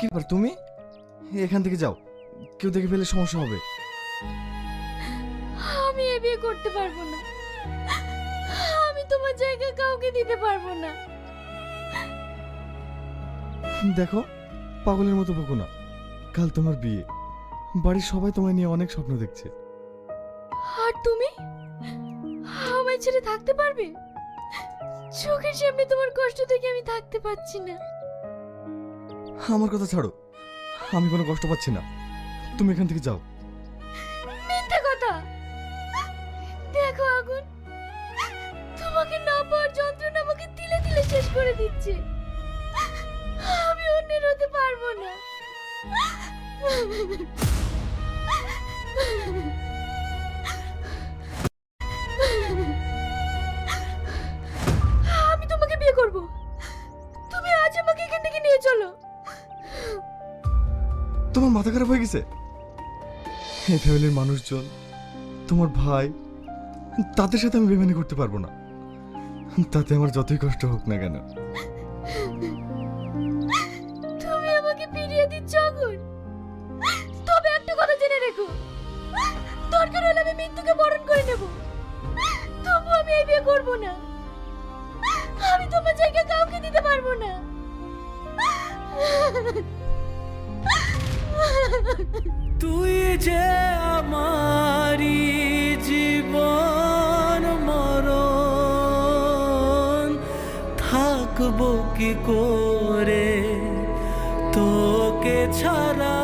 কি ব্যাপার তুমি? এখান থেকে যাও। কেউ দেখে ফেলে সমস্যা হবে। আমি এ বিয়ে করতে পারব না। আমি তোমার জায়গা কাউকে দিতে পারব না। দেখো পাগলের মতো বকো না। কাল তোমার বিয়ে। বাড়ির সবাই তোমায় নিয়ে অনেক স্বপ্ন দেখছে। আর তুমি? আমায় ছেড়ে থাকতে পারবে? চোখের সামনে তোমার কষ্ট দেখে আমি থাকতে পারছি না। আমার কথা ছাড়ো। আমি কোনো কষ্ট পাচ্ছি না। তুমি এখান থেকে যাও। মিথ্যে কথা। দেখো আগুন। তোমাকে না পাওয়ার যন্ত্রণা আমাকে তিলে তিলে শেষ করে দিচ্ছে। আমি অন্যের হতে পারব না। তোমার মাথা খারাপ হয়ে গেছে? এই ফ্যামিলির মানুষজন, তোমার ভাই, তাদের সাথে আমি বেমানি করতে পারব না। তাতে আমার যতই কষ্ট হোক না কেন। তুমি আমাকে ফিরিয়ে দিচ্ছ আগুন। তবে একটা কথা জেনে রেখো। দরকার হলে আমি মৃত্যুকে বরণ করে নেব। তবু আমি এই বিয়ে না। আমি তোমার জায়গা কাউকে তুই যে আমারি জীবন মরণ থাকব কি করে? তোকে ছাড়া